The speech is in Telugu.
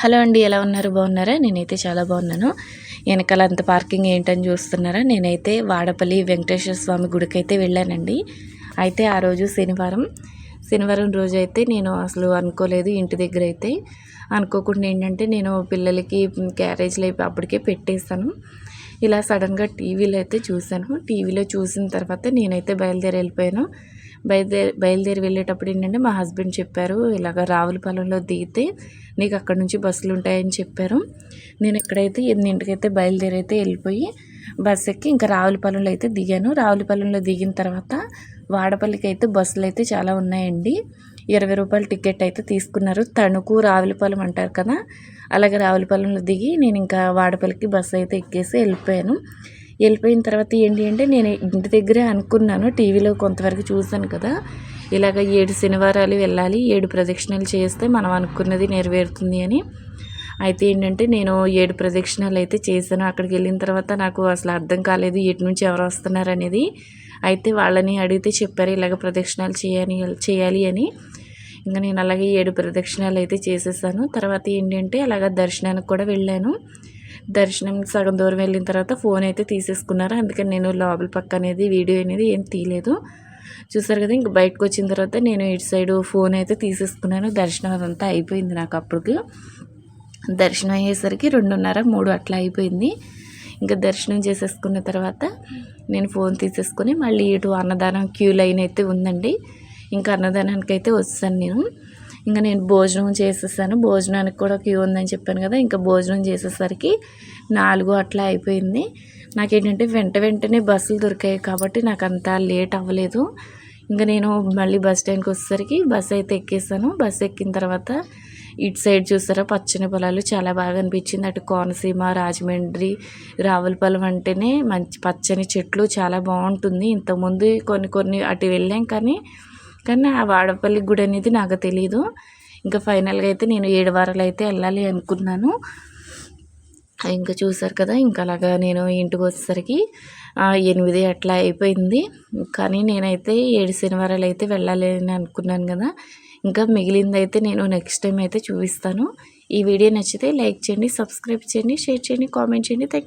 హలో అండి ఎలా ఉన్నారు? బాగున్నారా? నేనైతే చాలా బాగున్నాను. వెనకాల అంత పార్కింగ్ ఏంటని చూస్తున్నారా? నేనైతే వాడపల్లి వెంకటేశ్వర స్వామి గుడికి అయితే వెళ్ళానండి. అయితే ఆ రోజు శనివారం. శనివారం రోజు అయితే నేను అసలు అనుకోలేదు ఇంటి దగ్గర అయితే అనుకోకుండా ఏంటంటే నేను పిల్లలకి క్యారేజ్లు అయిపోయి అప్పటికే పెట్టేస్తాను. ఇలా సడన్గా టీవీలో అయితే చూశాను. టీవీలో చూసిన తర్వాత నేనైతే బయలుదేరి వెళ్ళిపోయాను. బయలుదేరి బయలుదేరి వెళ్ళేటప్పుడు ఏంటంటే మా హస్బెండ్ చెప్పారు ఇలాగ రావులపాలెంలో దిగితే నీకు అక్కడ నుంచి బస్సులు ఉంటాయని చెప్పారు. నేను ఎక్కడైతే ఎనిమిదింటికైతే బయలుదేరి అయితే వెళ్ళిపోయి బస్ ఎక్కి ఇంకా రావులపాలెంలో అయితే దిగాను. రావులపాలెంలో దిగిన తర్వాత వాడపల్లికి అయితే బస్సులు అయితే చాలా ఉన్నాయండి. ఇరవై రూపాయల టికెట్ అయితే తీసుకున్నారు. తణుకు రావులపాలెం అంటారు కదా అలాగే రావులపాలెంలో దిగి నేను ఇంకా వాడపల్లికి బస్సు అయితే ఎక్కేసి వెళ్ళిపోయాను. వెళ్ళిపోయిన తర్వాత ఏంటి అంటే నేను ఇంటి దగ్గరే అనుకున్నాను. టీవీలో కొంతవరకు చూశాను కదా. ఇలాగ ఏడు శనివారాలు వెళ్ళాలి ఏడు ప్రదక్షిణలు చేస్తే మనం అనుకున్నది నెరవేరుతుంది అని. అయితే ఏంటంటే నేను ఏడు ప్రదక్షిణలు అయితే చేశాను. అక్కడికి వెళ్ళిన తర్వాత నాకు అసలు అర్థం కాలేదు ఎటు నుంచి ఎవరు వస్తున్నారు అనేది. అయితే వాళ్ళని అడిగితే చెప్పారు ఇలాగ ప్రదక్షిణాలు చేయాలి చేయాలి అని. ఇంకా నేను అలాగే ఏడు ప్రదక్షిణాలు అయితే చేసేసాను. తర్వాత ఏంటంటే అలాగ దర్శనానికి కూడా వెళ్ళాను. దర్శనం సగం దూరం వెళ్ళిన తర్వాత ఫోన్ అయితే తీసేసుకున్నారు. అందుకని నేను లోపల పక్క అనేది వీడియో అనేది ఏం తీయలేదు. చూసారు కదా ఇంక బయటకు వచ్చిన తర్వాత నేను ఇటు సైడ్ ఫోన్ అయితే తీసేసుకున్నాను. దర్శనం అదంతా అయిపోయింది నాకు అప్పటికి. దర్శనం అయ్యేసరికి రెండున్నర మూడు అట్లా అయిపోయింది. ఇంకా దర్శనం చేసేసుకున్న తర్వాత నేను ఫోన్ తీసేసుకొని మళ్ళీ ఇటు అన్నదానం క్యూ లైన్ అయితే ఉందండి. ఇంకా అన్నదానానికి అయితే వస్తాను నేను. ఇంకా నేను భోజనం చేసేసాను. భోజనానికి కూడా క్యూ ఉందని చెప్పాను కదా ఇంకా భోజనం చేసేసరికి నాలుగు అట్లా అయిపోయింది. నాకేంటంటే వెంట వెంటనే బస్సులు దొరికాయి కాబట్టి నాకు అంత లేట్ అవ్వలేదు. ఇంకా నేను మళ్ళీ బస్ స్టాండ్కి వచ్చేసరికి బస్ అయితే ఎక్కేసాను. బస్ ఎక్కిన తర్వాత ఇటు సైడ్ చూసారా పచ్చని పొలాలు చాలా బాగా అనిపించింది. అటు కోనసీమ రాజమండ్రి రావులపాలెం అంటేనే మంచి పచ్చని చెట్లు చాలా బాగుంటుంది. ఇంతకుముందు కొన్ని కొన్ని అటు వెళ్ళాం కానీ కానీ ఆ వాడపల్లి గుడి అనేది నాకు తెలియదు ఇంకా ఫైనల్గా అయితే నేను ఏడు వారాలు అయితే వెళ్ళాలి అనుకున్నాను. ఇంకా చూసారు కదా ఇంకా అలాగా నేను ఇంటికి వచ్చేసరికి ఎనిమిది అట్లా అయిపోయింది. కానీ నేనైతే ఏడు శనివారాలు అయితే వెళ్ళాలి అని అనుకున్నాను కదా. ఇంకా మిగిలింది అయితే నేను నెక్స్ట్ టైం అయితే చూపిస్తాను. ఈ వీడియో నచ్చితే లైక్ చేయండి సబ్స్క్రైబ్ చేయండి షేర్ చేయండి కామెంట్ చేయండి. థ్యాంక్